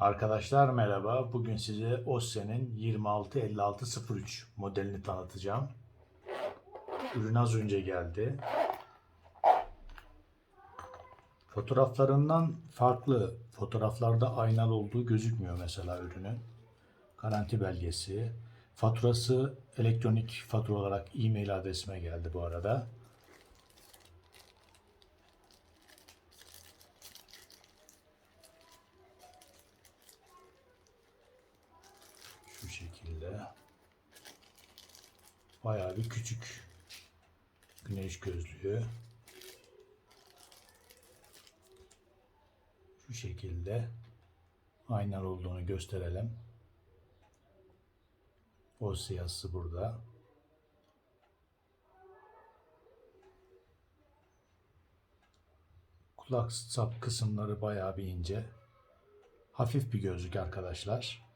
Arkadaşlar merhaba. Bugün size Osse'nin 265603 modelini tanıtacağım. Ürün az önce geldi. Fotoğraflarından farklı. Fotoğraflarda aynalı olduğu gözükmüyor mesela ürünün. Garanti belgesi. Faturası elektronik fatura olarak e-mail adresime geldi bu arada. Şu şekilde. Bayağı bir küçük güneş gözlüğü. Şu şekilde aynalı olduğunu gösterelim. O siyasi burada. Kulak sap kısımları bayağı bir ince. Hafif bir gözlük arkadaşlar.